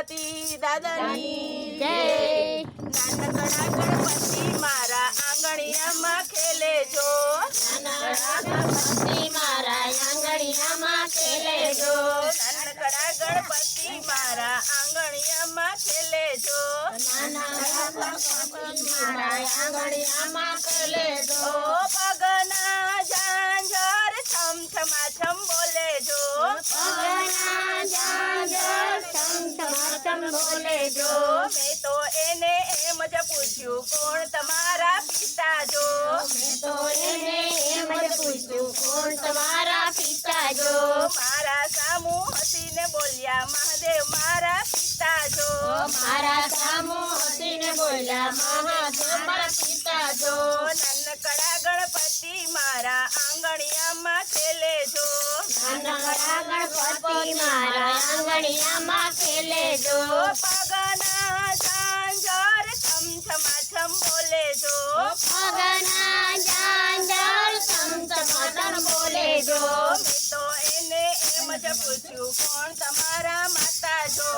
ગણપતિ દાદાની. જય. નાનકડા ગણપતિ મારા આંગણિયામાં ખેલે જો ગણપતિ મારા આંગણિયામાં ખેલે જો નાનકડા ગણપતિ મારા આંગણિયામાં ખેલે જો નાના ગણપતિ મારા આંગણિયામાં ખેલે જો પગના ઝાંઝર છમા છમ બોલે જો છમ છમ જો મેં તો એને એમ જ પૂછ્યું કોણ તમારા પિતા જો? મેં તો એને એમ જ પૂછ્યું કોણ તમારા પિતા જો? મારા સામુ હસીને બોલ્યા મહાદેવ મારા પિતા જો. મારા સામુ હસીને બોલ્યા મહાદેવ મારા પિતા જો. કળા ગણપતિ મારા આંગણિયામાં ખેલે જો. નાનકડા ગણપતિ મારા આંગણિયામાં ખેલે જો. પગના ઝાંઝર છમ છમા છમ બોલે જો. પગના ઝાંઝર સમસમાતર બોલે જો. મેં તો એને એમ જ પૂછ્યું કોણ તમારા માતા જો?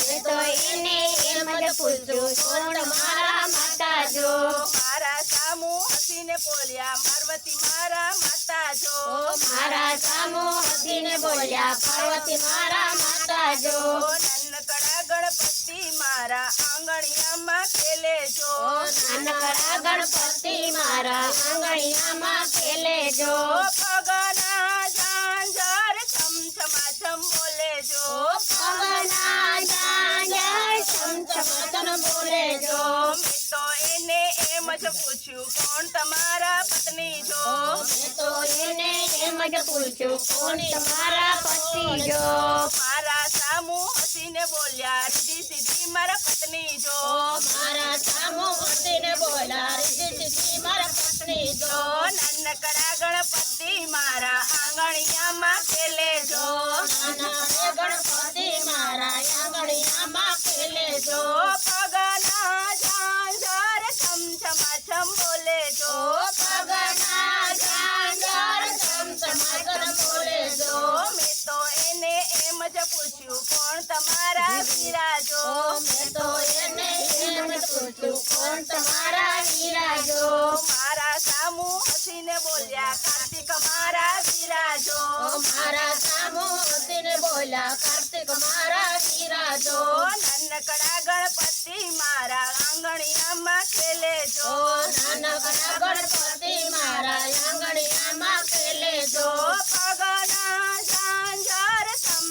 મેં તો એને એમ જ પૂછ્યું કોણ મારા માતા જો? મારા સામુ હસીને બોલ્યા પાર્વતી મારા માતા જો મારા સામુ હસીને બોલ્યા પાર્વતી મારા માતા જો નાનકડા ગણપતિ મારા આંગણિયામાં ખેલે જો નાનકડા ગણપતિ મારા આંગણિયામાં ખેલે જો પગના એને એમ જ પૂછ્યું કોણ તમારા પત્ની જો મેં તો એને એમ જ પૂછ્યું કોણ તમારા પતિ જો મારા સામુ હસીને બોલ્યા રીધી સીધી મારા પત્ની જો મારા સામુ હસીને બોલ્યા રીતિ સીધી મારા પત્ની જો નાનકડા ગણપતિ મારા આંગણિયામાં ખેલે જો નાના ગણપતિ મારા આંગણિયામાં ખેલે જો પગના ઝાંઝર છમ છમા છમ બોલે જો પગના ઝાંઝર સમસમાતર બોલે જો મેં તો એને એમ જ પૂછ્યું કોણ તમારા વીરા જો મેં તો એને એમ જ પૂછ્યું કોણ તમારા વીરા જો મારા સામુ હસીને બોલ્યા કાર્તિક મારા વીરા જો મારા સામુ હસીને બોલ્યા કાર્તિક મારા વીરા જો નાનકડા ગણપતિ મારા આંગણિયામાં ખેલે જો. નાનકડા ગણપતિ મારા આંગણિયામાં ખેલે જો. પગના ઝાંઝર છમ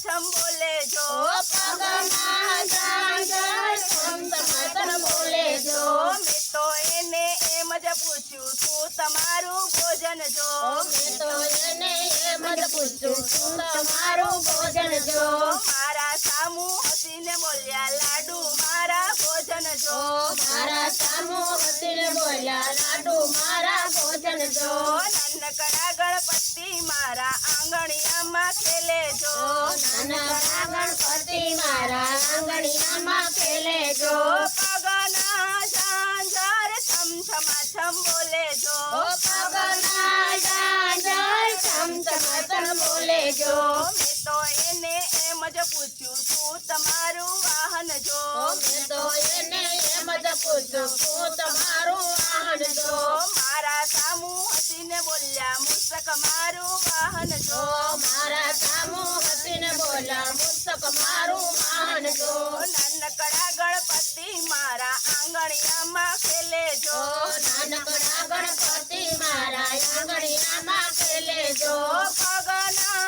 છમ બોલે જો પગના ઝાંઝર સમસમાતર બોલે જો. મેં તો એને એમ જ પૂછ્યું તું તમારું ભોજન જો? મેં તો એને એમ જ પૂછ્યું શું તમારું ભોજન જો? મારા સામુ હસીને બોલ્યા લાડુ મારા ભોજન જો. મારા સામુ હસીને બોલ્યા લાડુ મારા ભોજન જો. નાનકડા ગણપતિ મારા આંગણિયામાં ખેલે જો. નાનકડા ગણપતિ મારા આંગણિયામાં ખેલે જો. પગના ઝાંઝર છમછમા છમ બોલે જો. પગના ઝાંઝર સમસમાતર બોલે જો. એમ જ પૂછ્યું શું તમારું વાહન જો? મેં તો એને એમ જ પૂછ્યું શું તમારું વાહન જો? મારા સામુ હસીને બોલ્યા મુસ્તક મારું વાહન જો. મારા સામુ હસીને બોલ્યા મુસ્તક મારું વાહન જો. નાનકડા ગણપતિ મારા આંગણિયામાં ખેલે જો. નાનકડા ગણપતિ મારા આંગણિયામાં ખેલે જો. પગના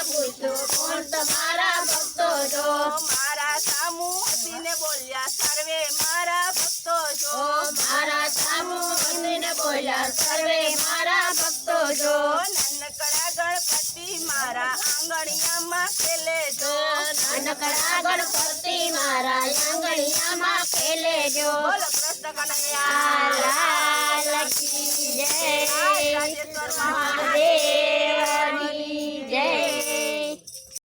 એમ કોણ તમારા ભક્તો જો મારા સામુ હસીને બોલ્યા સર્વે મારા ભક્તો જો મારા સામુ હસીને બોલ્યા સર્વે મારા ભક્તો જો નાનકડા ગણપતિ મારા આંગણિયામાં ખેલે જો. નાનકડા ગણપતિ મારા આંગણિયામાં ખેલે જો. કૃષ્ણ કનૈયા. લાલ કી જય. રાજેશ્વર મહાદેવ મહાદેવની